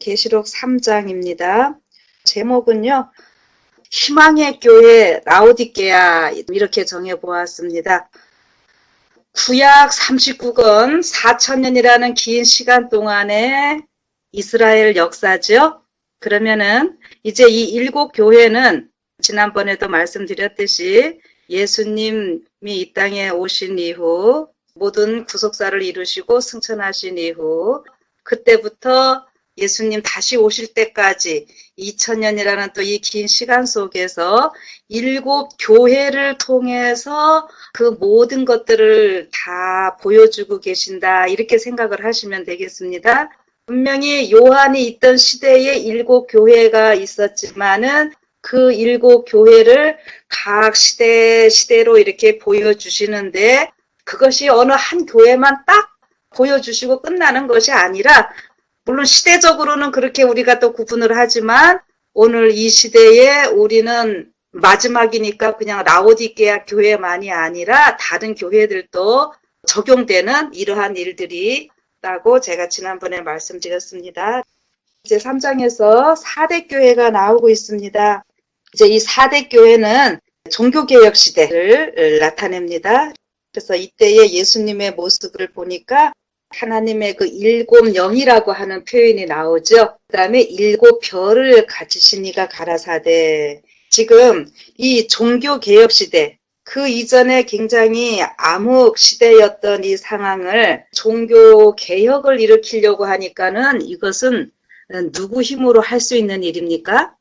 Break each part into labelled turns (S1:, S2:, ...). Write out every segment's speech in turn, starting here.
S1: 계시록 3장입니다. 제목은요. 희망의 교회 라오디게아 이렇게 정해 보았습니다. 구약 39권 4천년이라는 긴 시간 동안의 이스라엘 역사죠. 그러면은 이제 이 일곱 교회는 지난번에도 말씀드렸듯이 예수님이 이 땅에 오신 이후 모든 구속사를 이루시고 승천하신 이후 그때부터 예수님 다시 오실 때까지 2000년이라는 또 이 긴 시간 속에서 일곱 교회를 통해서 그 모든 것들을 다 보여주고 계신다. 이렇게 생각을 하시면 되겠습니다. 분명히 요한이 있던 시대에 일곱 교회가 있었지만은 그 일곱 교회를 각 시대 시대로 이렇게 보여주시는데 그것이 어느 한 교회만 딱 보여주시고 끝나는 것이 아니라 물론 시대적으로는 그렇게 우리가 또 구분을 하지만 오늘 이 시대에 우리는 마지막이니까 그냥 라오디게아 교회만이 아니라 다른 교회들도 적용되는 이러한 일들이 라고 제가 지난번에 말씀드렸습니다. 이제 3장에서 4대 교회가 나오고 있습니다. 이제 이 4대 교회는 종교개혁 시대를 나타냅니다. 그래서 이때의 예수님의 모습을 보니까 하나님의 그 일곱 영이라고 하는 표현이 나오죠. 그 다음에 일곱 별을 가지신 이가 가라사대. 지금 이 종교개혁 시대, 그 이전에 굉장히 암흑 시대였던 이 상황을 종교 개혁을 일으키려고 하니까는 이것은 누구 힘으로 할 수 있는 일입니까?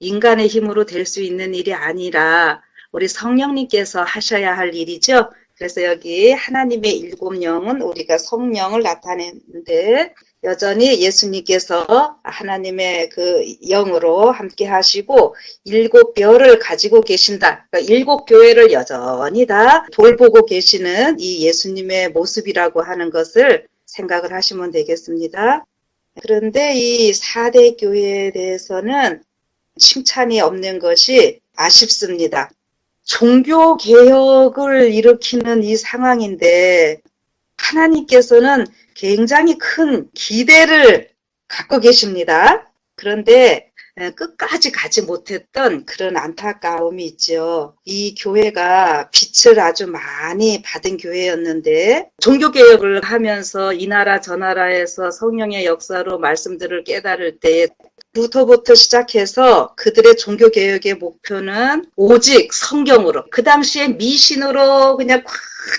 S1: 인간의 힘으로 될 수 있는 일이 아니라 우리 성령님께서 하셔야 할 일이죠. 그래서 여기 하나님의 일곱 영은 우리가 성령을 나타내는데 여전히 예수님께서 하나님의 그 영으로 함께 하시고 일곱 별을 가지고 계신다. 그러니까 일곱 교회를 여전히 다 돌보고 계시는 이 예수님의 모습이라고 하는 것을 생각을 하시면 되겠습니다. 그런데 이 4대 교회에 대해서는 칭찬이 없는 것이 아쉽습니다. 종교 개혁을 일으키는 이 상황인데 하나님께서는 굉장히 큰 기대를 갖고 계십니다. 그런데 끝까지 가지 못했던 그런 안타까움이 있죠. 이 교회가 빛을 아주 많이 받은 교회였는데 종교개혁을 하면서 이 나라 저 나라에서 성령의 역사로 말씀들을 깨달을 때에 부터부터 시작해서 그들의 종교 개혁의 목표는 오직 성경으로 그 당시에 미신으로 그냥 꽉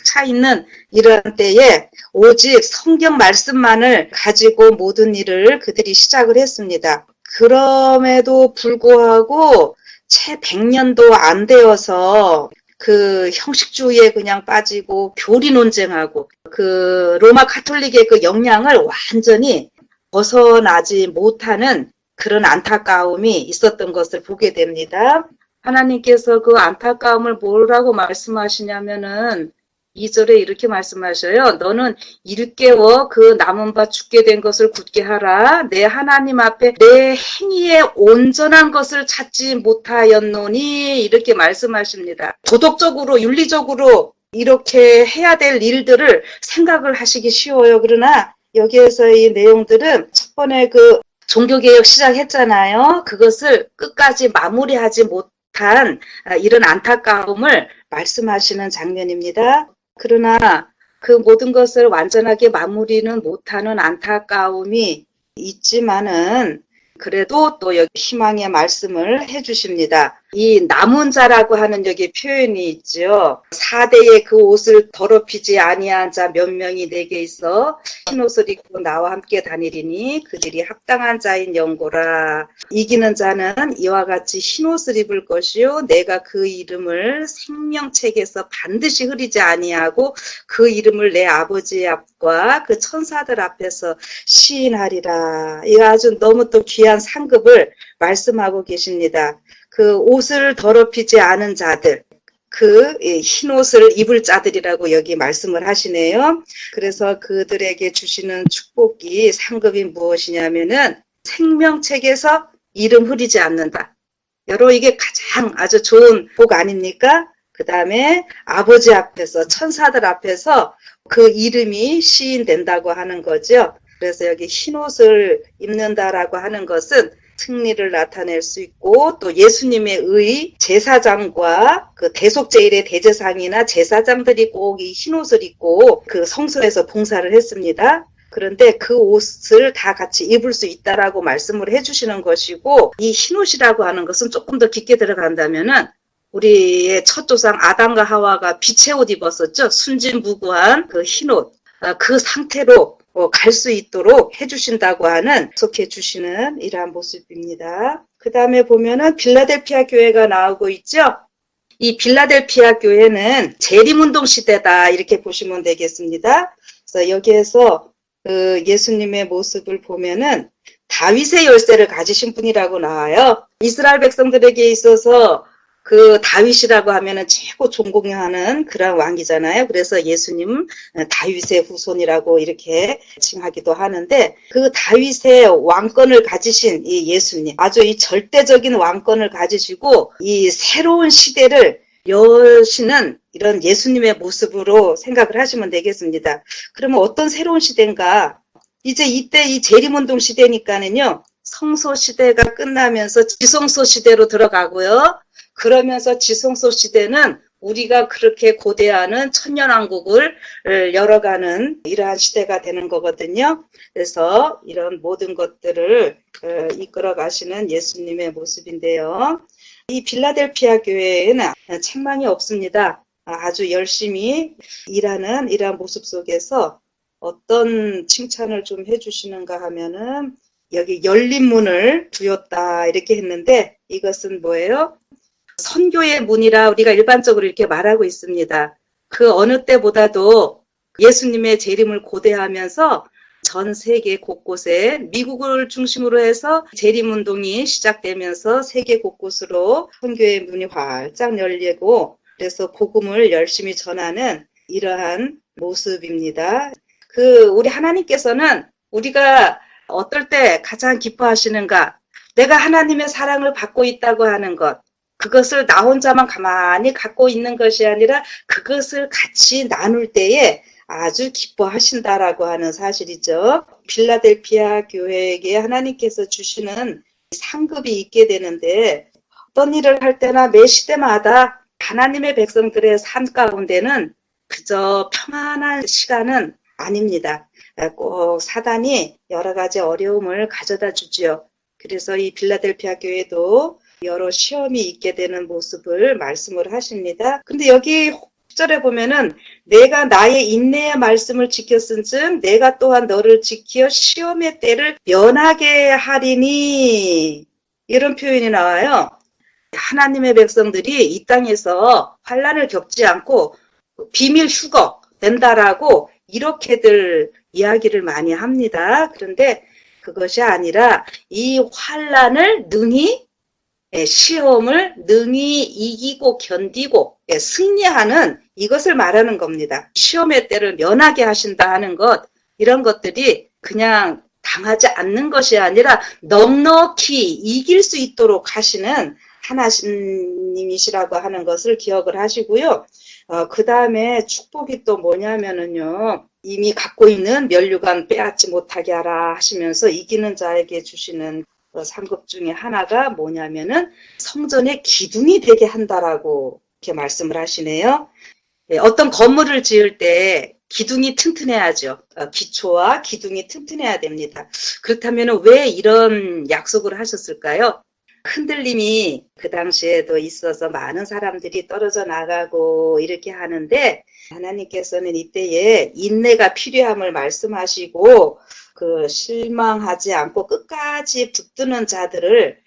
S1: 차 있는 이런 때에 오직 성경 말씀만을 가지고 모든 일을 그들이 시작을 했습니다. 그럼에도 불구하고 채 100년도 안 되어서 그 형식주의에 그냥 빠지고 교리 논쟁하고 그 로마 카톨릭의 그 영향을 완전히 벗어나지 못하는 그런 안타까움이 있었던 것을 보게 됩니다. 하나님께서 그 안타까움을 뭐라고 말씀하시냐면은 2절에 이렇게 말씀하셔요. 너는 일깨워 그 남은 바 죽게 된 것을 굳게 하라. 내 하나님 앞에 내 행위에 온전한 것을 찾지 못하였노니 이렇게 말씀하십니다. 도덕적으로 윤리적으로 이렇게 해야 될 일들을 생각을 하시기 쉬워요. 그러나 여기에서의 내용들은 첫 번에 그 종교개혁 시작했잖아요. 그것을 끝까지 마무리하지 못한 이런 안타까움을 말씀하시는 장면입니다. 그러나 그 모든 것을 완전하게 마무리는 못하는 안타까움이 있지만은 그래도 또 여기 희망의 말씀을 해주십니다. 이 남은 자라고 하는 여기 표현이 있죠. 4대의 그 옷을 더럽히지 아니한 자 몇 명이 내게 있어 흰 옷을 입고 나와 함께 다니리니 그들이 합당한 자인 영고라. 이기는 자는 이와 같이 흰 옷을 입을 것이요 내가 그 이름을 생명책에서 반드시 흐리지 아니하고 그 이름을 내 아버지 앞과 그 천사들 앞에서 시인하리라. 이거 아주 너무 또 귀한 상급을 말씀하고 계십니다. 그 옷을 더럽히지 않은 자들, 그 흰 옷을 입을 자들이라고 여기 말씀을 하시네요. 그래서 그들에게 주시는 축복이 상급이 무엇이냐면은 생명책에서 이름 흐리지 않는다. 여러 이게 가장 아주 좋은 복 아닙니까? 그 다음에 아버지 앞에서 천사들 앞에서 그 이름이 시인된다고 하는 거죠. 그래서 여기 흰 옷을 입는다라고 하는 것은 승리를 나타낼 수 있고 또 예수님의 의 제사장과 그 대속제일의 대제상이나 제사장들이 꼭 이 흰 옷을 입고 그 성소에서 봉사를 했습니다. 그런데 그 옷을 다 같이 입을 수 있다라고 말씀을 해주시는 것이고 이 흰옷이라고 하는 것은 조금 더 깊게 들어간다면은 우리의 첫 조상 아담과 하와가 빛의 옷 입었었죠. 순진무구한 그 흰옷. 아, 그 상태로 갈 수 있도록 해주신다고 하는 속해 주시는 이러한 모습입니다. 그 다음에 보면은 빌라델피아 교회가 나오고 있죠. 이 빌라델피아 교회는 재림운동 시대다 이렇게 보시면 되겠습니다. 그래서 여기에서 그 예수님의 모습을 보면은 다윗의 열쇠를 가지신 분이라고 나와요. 이스라엘 백성들에게 있어서 그 다윗이라고 하면은 최고 존경하는 그런 왕이잖아요. 그래서 예수님 다윗의 후손이라고 이렇게 칭하기도 하는데 그 다윗의 왕권을 가지신 이 예수님 아주 이 절대적인 왕권을 가지시고 이 새로운 시대를 여시는 이런 예수님의 모습으로 생각을 하시면 되겠습니다. 그러면 어떤 새로운 시대인가? 이제 이때 이 재림운동 시대니까는요. 성소 시대가 끝나면서 지성소 시대로 들어가고요. 그러면서 지성소 시대는 우리가 그렇게 고대하는 천년왕국을 열어가는 이러한 시대가 되는 거거든요. 그래서 이런 모든 것들을 어, 이끌어 가시는 예수님의 모습인데요. 이 빌라델피아 교회에는 책망이 없습니다. 아주 열심히 일하는 이러한 모습 속에서 어떤 칭찬을 좀 해주시는가 하면은 여기 열린 문을 두었다 이렇게 했는데 이것은 뭐예요? 선교의 문이라 우리가 일반적으로 이렇게 말하고 있습니다. 그 어느 때보다도 예수님의 재림을 고대하면서 전 세계 곳곳에 미국을 중심으로 해서 재림운동이 시작되면서 세계 곳곳으로 선교의 문이 활짝 열리고 그래서 복음을 열심히 전하는 이러한 모습입니다. 그 우리 하나님께서는 우리가 어떨 때 가장 기뻐하시는가? 내가 하나님의 사랑을 받고 있다고 하는 것. 그것을 나 혼자만 가만히 갖고 있는 것이 아니라 그것을 같이 나눌 때에 아주 기뻐하신다라고 하는 사실이죠. 빌라델피아 교회에게 하나님께서 주시는 상급이 있게 되는데 어떤 일을 할 때나 매 시대마다 하나님의 백성들의 삶 가운데는 그저 평안한 시간은 아닙니다. 꼭 사단이 여러 가지 어려움을 가져다 주지요. 그래서 이 빌라델피아 교회도 여러 시험이 있게 되는 모습을 말씀을 하십니다. 근데 여기 10절에 보면은 내가 나의 인내의 말씀을 지켰은즉 내가 또한 너를 지켜 시험의 때를 면하게 하리니 이런 표현이 나와요. 하나님의 백성들이 이 땅에서 환란을 겪지 않고 비밀 휴거 된다라고 이렇게들 이야기를 많이 합니다. 그런데 그것이 아니라 이 환란을 능히 예, 시험을 능히 이기고 견디고 예, 승리하는 이것을 말하는 겁니다. 시험의 때를 면하게 하신다 하는 것 이런 것들이 그냥 당하지 않는 것이 아니라 넉넉히 이길 수 있도록 하시는 하나님이시라고 하는 것을 기억을 하시고요. 어, 그 다음에 축복이 또 뭐냐면은요. 이미 갖고 있는 면류관 빼앗지 못하게 하라 하시면서 이기는 자에게 주시는 그 상급 중에 하나가 뭐냐면은 성전의 기둥이 되게 한다라고 이렇게 말씀을 하시네요. 네, 어떤 건물을 지을 때 기둥이 튼튼해야죠. 어, 기초와 기둥이 튼튼해야 됩니다. 그렇다면 왜 이런 약속을 하셨을까요? 흔들림이 그 당시에도 있어서 많은 사람들이 떨어져 나가고 이렇게 하는데 하나님께서는 이때에 인내가 필요함을 말씀하시고 그 실망하지 않고 끝까지 붙드는 자들을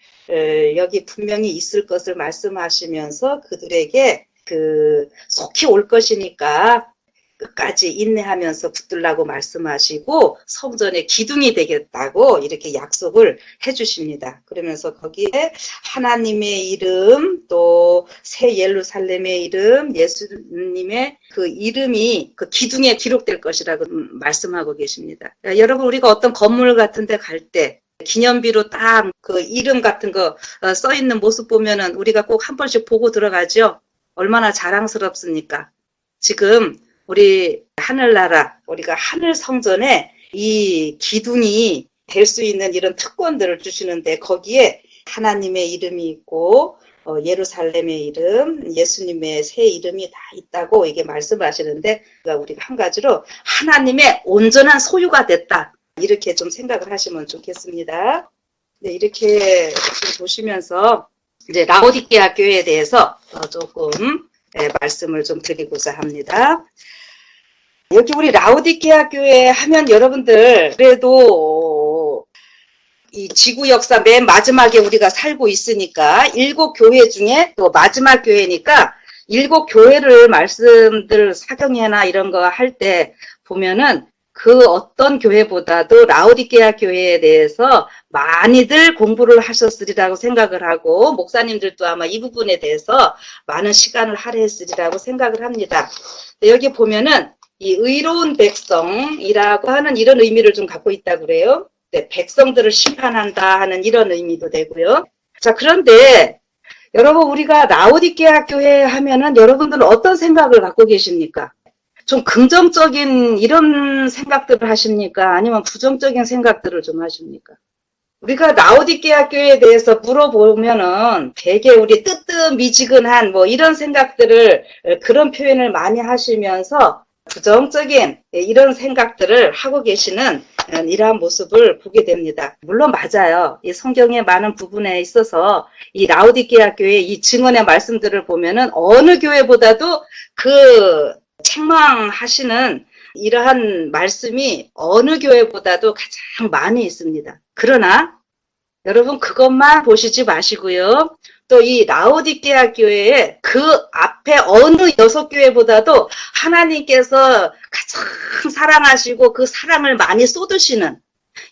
S1: 여기 분명히 있을 것을 말씀하시면서 그들에게 그 속히 올 것이니까 끝까지 인내하면서 붙들라고 말씀하시고 성전의 기둥이 되겠다고 이렇게 약속을 해주십니다. 그러면서 거기에 하나님의 이름 또 새 예루살렘의 이름 예수님의 그 이름이 그 기둥에 기록될 것이라고 말씀하고 계십니다. 여러분 우리가 어떤 건물 같은 데 갈 때 기념비로 딱 그 이름 같은 거 써 있는 모습 보면은 우리가 꼭 한 번씩 보고 들어가죠. 얼마나 자랑스럽습니까? 지금 우리 하늘나라 우리가 하늘 성전에 이 기둥이 될 수 있는 이런 특권들을 주시는데 거기에 하나님의 이름이 있고 어, 예루살렘의 이름, 예수님의 새 이름이 다 있다고 이게 말씀하시는데 우리가 한 가지로 하나님의 온전한 소유가 됐다. 이렇게 좀 생각을 하시면 좋겠습니다. 네, 이렇게 좀 보시면서 이제 라오디게아 교회에 대해서 어, 조금 예, 말씀을 좀 드리고자 합니다. 여기 우리 라오디게아 교회 하면 여러분들 그래도 이 지구 역사 맨 마지막에 우리가 살고 있으니까 일곱 교회 중에 또 마지막 교회니까 일곱 교회를 말씀들 사경회나 이런 거 할 때 보면은 그 어떤 교회보다도 라오디게아 교회에 대해서 많이들 공부를 하셨으리라고 생각을 하고 목사님들도 아마 이 부분에 대해서 많은 시간을 할애했으리라고 생각을 합니다. 여기 보면은 이 의로운 백성이라고 하는 이런 의미를 좀 갖고 있다고 그래요. 네, 백성들을 심판한다 하는 이런 의미도 되고요. 자, 그런데 여러분 우리가 라오디게아 교회 하면은 여러분들은 어떤 생각을 갖고 계십니까? 좀 긍정적인 이런 생각들을 하십니까? 아니면 부정적인 생각들을 좀 하십니까? 우리가 라오디게아 교회에 대해서 물어보면은 되게 우리 뜨뜻미지근한 뭐 이런 생각들을 그런 표현을 많이 하시면서 부정적인 이런 생각들을 하고 계시는 이러한 모습을 보게 됩니다. 물론 맞아요. 이 성경의 많은 부분에 있어서 이 라오디게아 교회 이 증언의 말씀들을 보면은 어느 교회보다도 그 책망하시는 이러한 말씀이 어느 교회보다도 가장 많이 있습니다. 그러나 여러분 그것만 보시지 마시고요. 또 이 라오디게아 교회의 그 앞에 어느 여섯 교회보다도 하나님께서 가장 사랑하시고 그 사랑을 많이 쏟으시는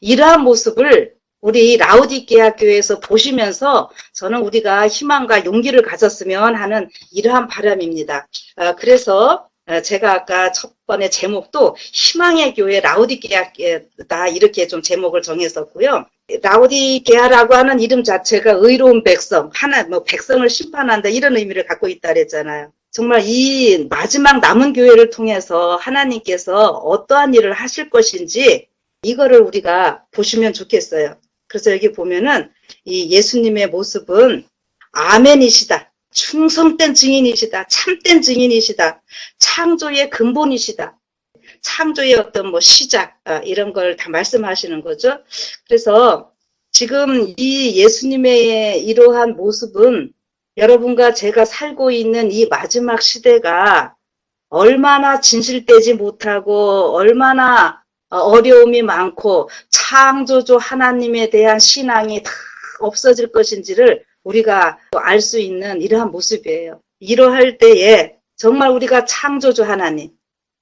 S1: 이러한 모습을 우리 라오디게아 교회에서 보시면서 저는 우리가 희망과 용기를 가졌으면 하는 이러한 바람입니다. 아, 그래서 제가 아까 첫 번에 제목도 희망의 교회 라오디게아다 이렇게 좀 제목을 정했었고요. 라오디게아라고 하는 이름 자체가 의로운 백성, 하나 뭐 백성을 심판한다 이런 의미를 갖고 있다 그랬잖아요. 정말 이 마지막 남은 교회를 통해서 하나님께서 어떠한 일을 하실 것인지 이거를 우리가 보시면 좋겠어요. 그래서 여기 보면은 이 예수님의 모습은 아멘이시다. 충성된 증인이시다. 참된 증인이시다. 창조의 근본이시다. 창조의 어떤 뭐 시작 아, 이런 걸 다 말씀하시는 거죠. 그래서 지금 이 예수님의 이러한 모습은 여러분과 제가 살고 있는 이 마지막 시대가 얼마나 진실되지 못하고 얼마나 어려움이 많고 창조주 하나님에 대한 신앙이 다 없어질 것인지를 우리가 알 수 있는 이러한 모습이에요. 이러할 때에 정말 우리가 창조주 하나님,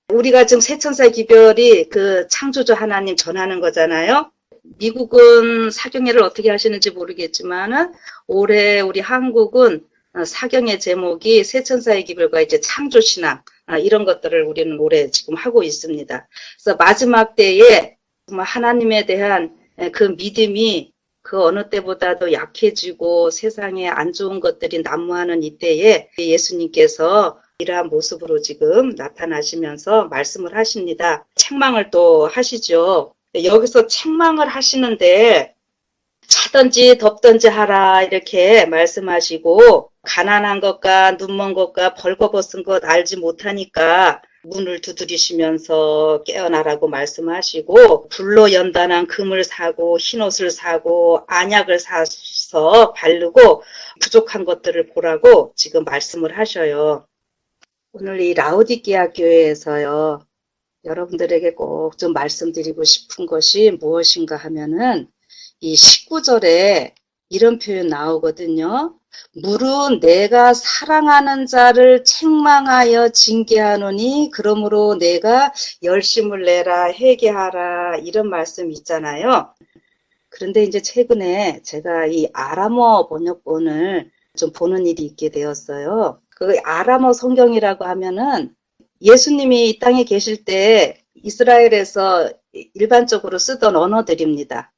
S1: 우리가 지금 세천사 기별이 그 창조주 하나님 전하는 거잖아요. 미국은 사경회를 어떻게 하시는지 모르겠지만은 올해 우리 한국은 사경의 제목이 세천사의 기별과 이제 창조신앙 이런 것들을 우리는 올해 지금 하고 있습니다. 그래서 마지막 때에 하나님에 대한 그 믿음이 그 어느 때보다도 약해지고 세상에 안 좋은 것들이 난무하는 이때에 예수님께서 이러한 모습으로 지금 나타나시면서 말씀을 하십니다. 책망을 또 하시죠. 여기서 책망을 하시는데 차든지 덥든지 하라 이렇게 말씀하시고 가난한 것과 눈먼 것과 벌거벗은 것 알지 못하니까 문을 두드리시면서 깨어나라고 말씀하시고 불로 연단한 금을 사고 흰옷을 사고 안약을 사서 바르고 부족한 것들을 보라고 지금 말씀을 하셔요. 오늘 이 라우디게아 교회에서요. 여러분들에게 꼭 좀 말씀드리고 싶은 것이 무엇인가 하면은 이 19절에 이런 표현 나오거든요. 물은 내가 사랑하는 자를 책망하여 징계하노니 그러므로 내가 열심을 내라 회개하라 이런 말씀 있잖아요. 그런데 이제 최근에 제가 이 아람어 번역본을 좀 보는 일이 있게 되었어요. 그 아람어 성경이라고 하면은 예수님이 이 땅에 계실 때 이스라엘에서 일반적으로 쓰던 언어들입니다.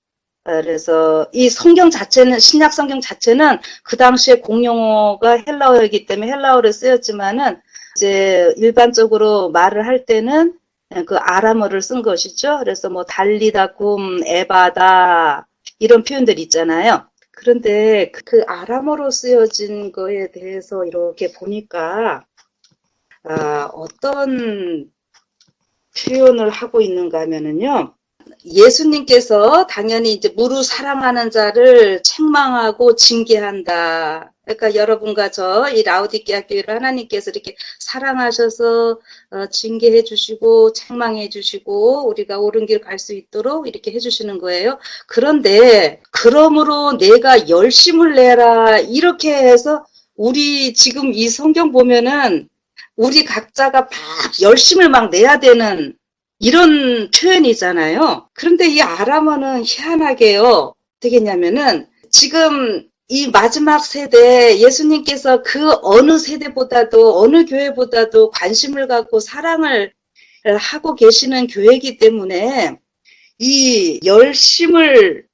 S1: 그래서 이 성경 자체는 신약 성경 자체는 그 당시에 공용어가 헬라어이기 때문에 헬라어를 쓰였지만은 이제 일반적으로 말을 할 때는 그 아람어를 쓴 것이죠. 그래서 뭐 달리다, 곰, 에바다 이런 표현들 있잖아요. 그런데 그- 그 아람어로 쓰여진 거에 대해서 이렇게 보니까 아, 어떤 표현을 하고 있는가 하면은요. 예수님께서 당연히 이제 무루 사랑하는 자를 책망하고 징계한다. 그러니까 여러분과 저 이 라우디게아 교회를 하나님께서 이렇게 사랑하셔서 어, 징계해 주시고 책망해 주시고 우리가 옳은 길 갈 수 있도록 이렇게 해 주시는 거예요. 그런데 그러므로 내가 열심을 내라 이렇게 해서 우리 지금 이 성경 보면은 우리 각자가 막 열심을 막 내야 되는 이런 표현이잖아요. 그런데 이 아람어는 희한하게요. 되겠냐면은 지금 이 마지막 세대 예수님께서 그 어느 세대보다도 어느 교회보다도 관심을 갖고 사랑을 하고 계시는 교회이기 때문에 이 열심을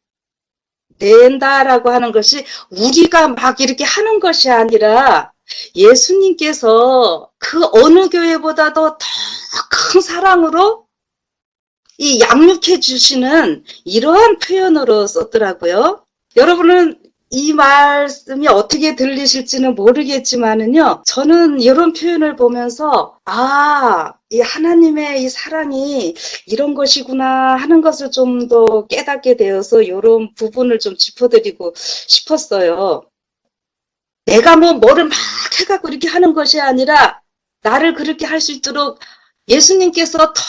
S1: 낸다라고 하는 것이 우리가 막 이렇게 하는 것이 아니라 예수님께서 그 어느 교회보다도 더 큰 사랑으로 이 양육해 주시는 이러한 표현으로 썼더라고요. 여러분은 이 말씀이 어떻게 들리실지는 모르겠지만은요, 저는 이런 표현을 보면서, 아, 이 하나님의 이 사랑이 이런 것이구나 하는 것을 좀 더 깨닫게 되어서 이런 부분을 좀 짚어드리고 싶었어요. 내가 뭐 뭐를 막 해갖고 이렇게 하는 것이 아니라, 나를 그렇게 할 수 있도록 예수님께서 더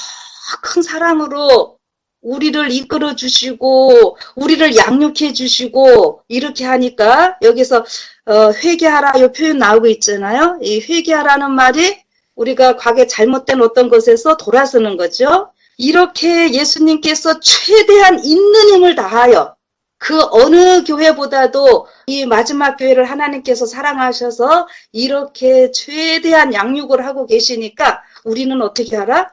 S1: 큰 사랑으로 우리를 이끌어 주시고 우리를 양육해 주시고 이렇게 하니까 여기서 어, 회개하라 이 표현 나오고 있잖아요. 이 회개하라는 말이 우리가 과거에 잘못된 어떤 것에서 돌아서는 거죠. 이렇게 예수님께서 최대한 있는 힘을 다하여 그 어느 교회보다도 이 마지막 교회를 하나님께서 사랑하셔서 이렇게 최대한 양육을 하고 계시니까 우리는 어떻게 하라?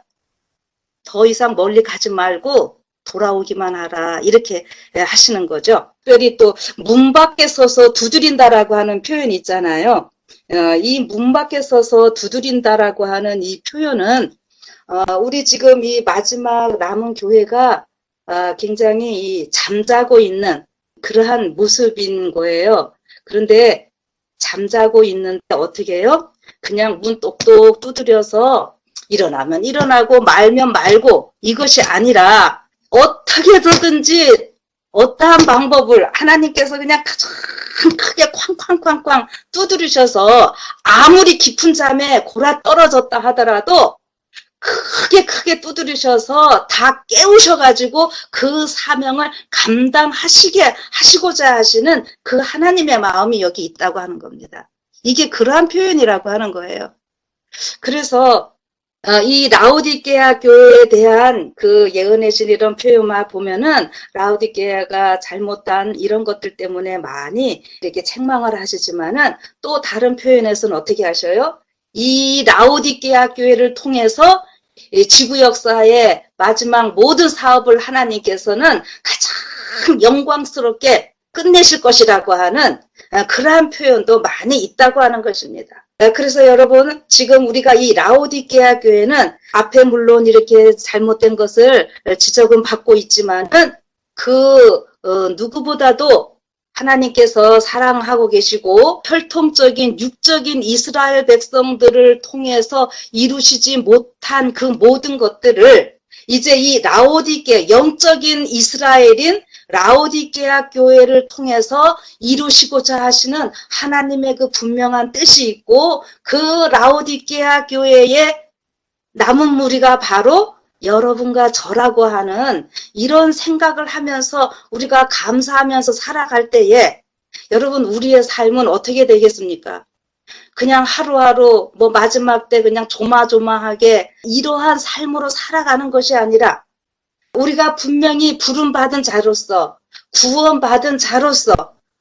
S1: 더 이상 멀리 가지 말고 돌아오기만 하라 이렇게 하시는 거죠. 특별히 또 문 밖에 서서 두드린다라고 하는 표현이 있잖아요. 어, 이문 밖에 서서 두드린다라고 하는 이 표현은 어, 우리 지금 이 마지막 남은 교회가 어, 굉장히 이 잠자고 있는 그러한 모습인 거예요. 그런데 잠자고 있는데 어떻게 해요? 그냥 문 똑똑 두드려서 일어나면 일어나고 말면 말고 이것이 아니라 어떻게든지 어떠한 방법을 하나님께서 그냥 가장 크게 쾅쾅쾅쾅 두드리셔서 아무리 깊은 잠에 골아 떨어졌다 하더라도 크게 크게 두드리셔서 다 깨우셔가지고 그 사명을 감당하시게 하시고자 하시는 그 하나님의 마음이 여기 있다고 하는 겁니다. 이게 그러한 표현이라고 하는 거예요. 그래서 어, 이 라우디게아 교회에 대한 그 예언의 신 이런 표현만 보면은 라우디게아가 잘못한 이런 것들 때문에 많이 이렇게 책망을 하시지만은 또 다른 표현에서는 어떻게 하셔요? 이 라우디게아 교회를 통해서 이 지구 역사의 마지막 모든 사업을 하나님께서는 가장 영광스럽게 끝내실 것이라고 하는 어, 그러한 표현도 많이 있다고 하는 것입니다. 네, 그래서 여러분 지금 우리가 이 라오디게아 교회는 앞에 물론 이렇게 잘못된 것을 지적은 받고 있지만은 그 어, 누구보다도 하나님께서 사랑하고 계시고 혈통적인 육적인 이스라엘 백성들을 통해서 이루시지 못한 그 모든 것들을 이제 이 라오디게 영적인 이스라엘인 라오디게아 교회를 통해서 이루시고자 하시는 하나님의 그 분명한 뜻이 있고 그 라오디게아 교회의 남은 무리가 바로 여러분과 저라고 하는 이런 생각을 하면서 우리가 감사하면서 살아갈 때에 여러분 우리의 삶은 어떻게 되겠습니까? 그냥 하루하루 뭐 마지막 때 그냥 조마조마하게 이러한 삶으로 살아가는 것이 아니라 우리가 분명히 부름받은 자로서 구원받은 자로서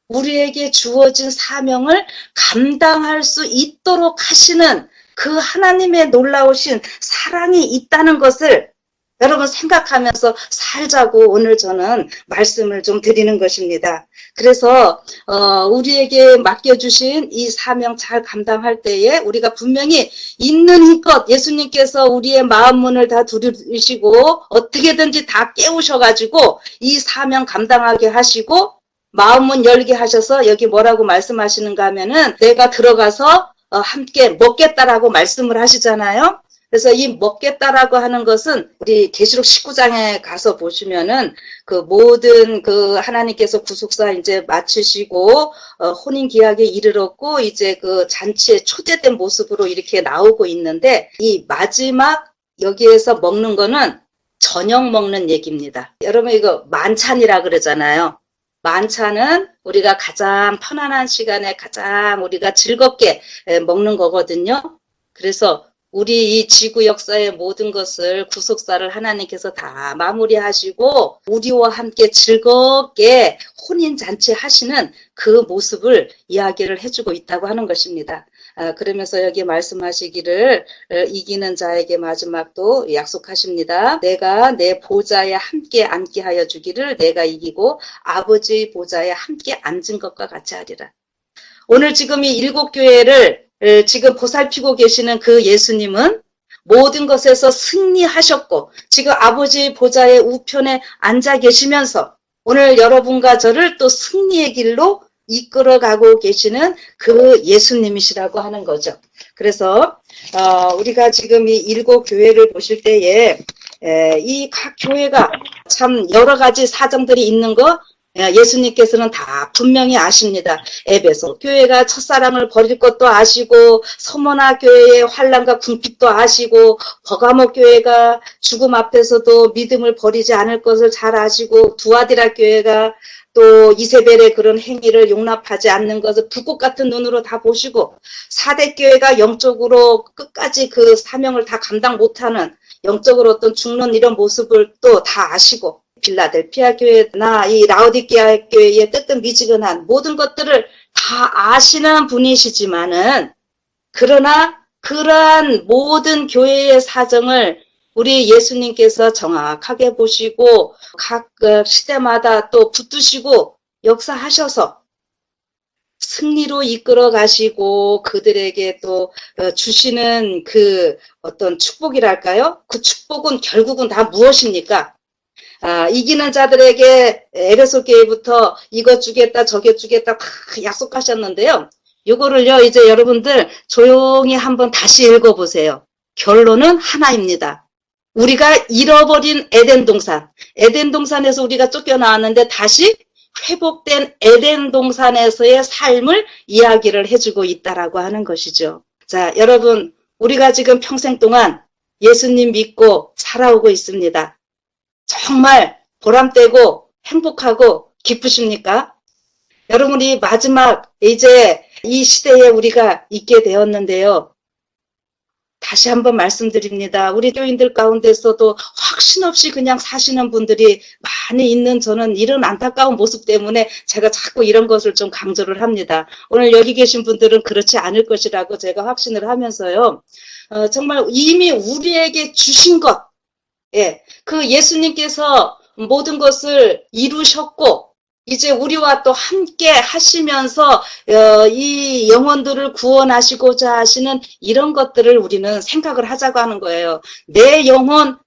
S1: 우리에게 주어진 사명을 감당할 수 있도록 하시는 그 하나님의 놀라우신 사랑이 있다는 것을 여러분 생각하면서 살자고 오늘 저는 말씀을 좀 드리는 것입니다. 그래서 어, 우리에게 맡겨주신 이 사명 잘 감당할 때에 우리가 분명히 있는 힘껏 예수님께서 우리의 마음 문을 다 두드리시고 어떻게든지 다 깨우셔가지고 이 사명 감당하게 하시고 마음문 열게 하셔서 여기 뭐라고 말씀하시는가 하면은 내가 들어가서 어, 함께 먹겠다라고 말씀을 하시잖아요. 그래서 이 먹겠다라고 하는 것은 우리 계시록 19장에 가서 보시면은 그 모든 그 하나님께서 구속사 이제 마치시고 어, 혼인 기약에 이르렀고 이제 그 잔치에 초대된 모습으로 이렇게 나오고 있는데 이 마지막 여기에서 먹는 거는 저녁 먹는 얘기입니다. 여러분 이거 만찬이라 그러잖아요. 만찬은 우리가 가장 편안한 시간에 가장 우리가 즐겁게 에, 먹는 거거든요. 그래서 우리 이 지구 역사의 모든 것을 구속사를 하나님께서 다 마무리하시고 우리와 함께 즐겁게 혼인 잔치 하시는 그 모습을 이야기를 해주고 있다고 하는 것입니다. 아, 그러면서 여기 말씀하시기를 어, 이기는 자에게 마지막도 약속하십니다. 내가 내 보좌에 함께 앉게 하여 주기를 내가 이기고 아버지의 보좌에 함께 앉은 것과 같이 하리라. 오늘 지금 이 일곱 교회를 에, 지금 보살피고 계시는 그 예수님은 모든 것에서 승리하셨고 지금 아버지 보좌의 우편에 앉아 계시면서 오늘 여러분과 저를 또 승리의 길로 이끌어가고 계시는 그 예수님이시라고 하는 거죠. 그래서 어, 우리가 지금 이 일곱 교회를 보실 때에 이 각 교회가 참 여러 가지 사정들이 있는 거 예, 예수님께서는 다 분명히 아십니다. 에베소 교회가 첫사랑을 버릴 것도 아시고 서머나 교회의 환란과 궁핍도 아시고 버가모 교회가 죽음 앞에서도 믿음을 버리지 않을 것을 잘 아시고 두아디라 교회가 또 이세벨의 그런 행위를 용납하지 않는 것을 불꽃 같은 눈으로 다 보시고 사대 교회가 영적으로 끝까지 그 사명을 다 감당 못하는 영적으로 어떤 죽는 이런 모습을 또 다 아시고 빌라델피아 교회나 이 라우디게아 교회의 뜨뜻미지근한 모든 것들을 다 아시는 분이시지만은 그러나 그러한 모든 교회의 사정을 우리 예수님께서 정확하게 보시고 각 어, 시대마다 또 붙드시고 역사하셔서 승리로 이끌어 가시고 그들에게 또 어, 주시는 그 어떤 축복이랄까요? 그 축복은 결국은 다 무엇입니까? 아, 이기는 자들에게 에베소 교회부터 이거 주겠다 저게 주겠다 다 약속하셨는데요. 이거를요 이제 여러분들 조용히 한번 다시 읽어보세요. 결론은 하나입니다. 우리가 잃어버린 에덴 동산, 에덴 동산에서 우리가 쫓겨나왔는데 다시 회복된 에덴 동산에서의 삶을 이야기를 해주고 있다라고 하는 것이죠. 자, 여러분, 우리가 지금 평생 동안 예수님 믿고 살아오고 있습니다. 정말 보람되고 행복하고 기쁘십니까? 여러분이 마지막 이제 이 시대에 우리가 있게 되었는데요. 다시 한번 말씀드립니다. 우리 교인들 가운데서도 확신 없이 그냥 사시는 분들이 많이 있는 저는 이런 안타까운 모습 때문에 제가 자꾸 이런 것을 좀 강조를 합니다. 오늘 여기 계신 분들은 그렇지 않을 것이라고 제가 확신을 하면서요. 어, 정말 이미 우리에게 주신 것, 예, 그 예수님께서 모든 것을 이루셨고 이제 우리와 또 함께 하시면서 어, 이 영혼들을 구원하시고자 하시는 이런 것들을 우리는 생각을 하자고 하는 거예요. 내 영혼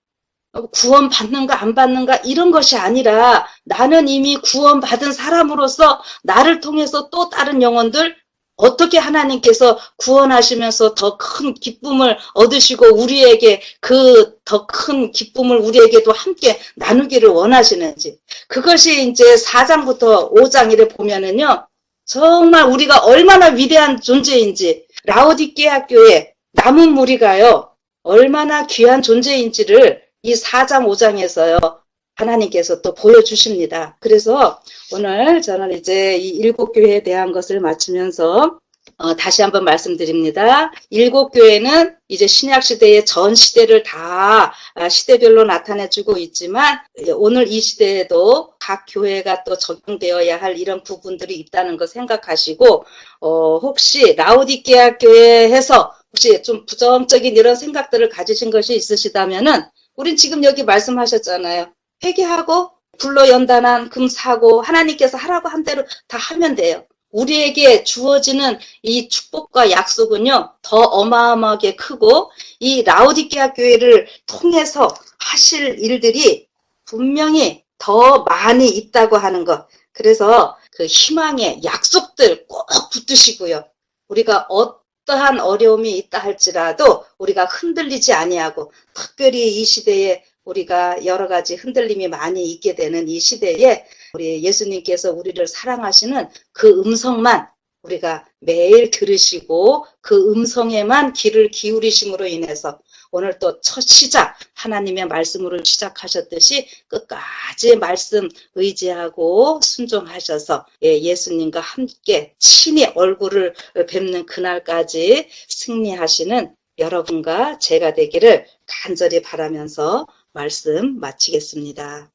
S1: 구원 받는가 안 받는가 이런 것이 아니라 나는 이미 구원 받은 사람으로서 나를 통해서 또 다른 영혼들 어떻게 하나님께서 구원하시면서 더 큰 기쁨을 얻으시고 우리에게 그 더 큰 기쁨을 우리에게도 함께 나누기를 원하시는지. 그것이 이제 4장부터 5장 이래 보면은요 정말 우리가 얼마나 위대한 존재인지 라오디케아 교회 남은 무리가요 얼마나 귀한 존재인지를 이 4장 5장에서요 하나님께서 또 보여주십니다. 그래서 오늘 저는 이제 이 일곱 교회에 대한 것을 마치면서 어, 다시 한번 말씀드립니다. 일곱 교회는 이제 신약 시대의 전 시대를 다 아, 시대별로 나타내주고 있지만 오늘 이 시대에도 각 교회가 또 적용되어야 할 이런 부분들이 있다는 거 생각하시고 어, 혹시 라우디케아 교회에서 혹시 좀 부정적인 이런 생각들을 가지신 것이 있으시다면은 우린 지금 여기 말씀하셨잖아요. 회개하고 불로 연단한 금 사고 하나님께서 하라고 한 대로 다 하면 돼요. 우리에게 주어지는 이 축복과 약속은요, 더 어마어마하게 크고, 이 라우디게아 교회를 통해서 하실 일들이 분명히 더 많이 있다고 하는 것. 그래서 그 희망의 약속들 꼭 붙드시고요. 우리가 어떠한 어려움이 있다 할지라도 우리가 흔들리지 아니하고 특별히 이 시대에 우리가 여러 가지 흔들림이 많이 있게 되는 이 시대에 우리 예수님께서 우리를 사랑하시는 그 음성만 우리가 매일 들으시고 그 음성에만 귀를 기울이심으로 인해서 오늘 또 첫 시작 하나님의 말씀으로 시작하셨듯이 끝까지 말씀 의지하고 순종하셔서 예, 예수님과 함께 친히 얼굴을 뵙는 그날까지 승리하시는 여러분과 제가 되기를 간절히 바라면서 말씀 마치겠습니다.